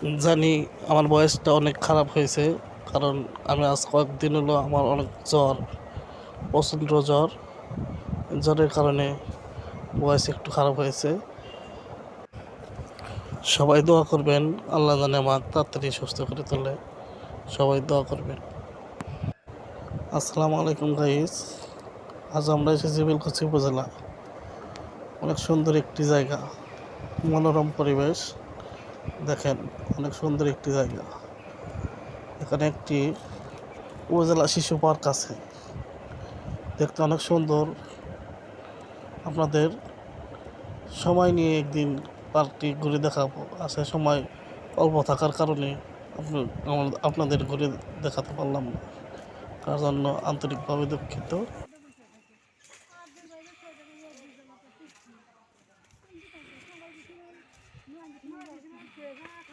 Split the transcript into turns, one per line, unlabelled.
জানি আমার বয়সটা অনেক খারাপ হয়েছে, কারণ আমি আজ কয়েকদিন হলো আমার অনেক জ্বর, প্রচণ্ড জ্বর। জ্বরের কারণে বয়স একটু খারাপ হয়েছে। সবাই দোয়া করবেন, আল্লাহ জানে আমার তাড়াতাড়ি সুস্থ করে তোলে। সবাই দোয়া করবেন। আসসালামু আলাইকুম গাইস আজ আমরা এসেছি বেলকুচি উপজেলা। অনেক সুন্দর একটি জায়গা, মনোরম পরিবেশ। দেখেন, অনেক সুন্দর একটি জায়গা। এখানে একটি উপজেলা শিশু পার্ক আছে। দেখতে অনেক সুন্দর। আপনাদের সময় নিয়ে একদিন পার্কটি ঘুরে দেখাবো। আসে সময় অল্প থাকার কারণে আপনি- আপনাদের ঘুরে দেখাতে পারলাম না। তার জন্য আন্তরিকভাবে দুঃখিত। 那你这边给他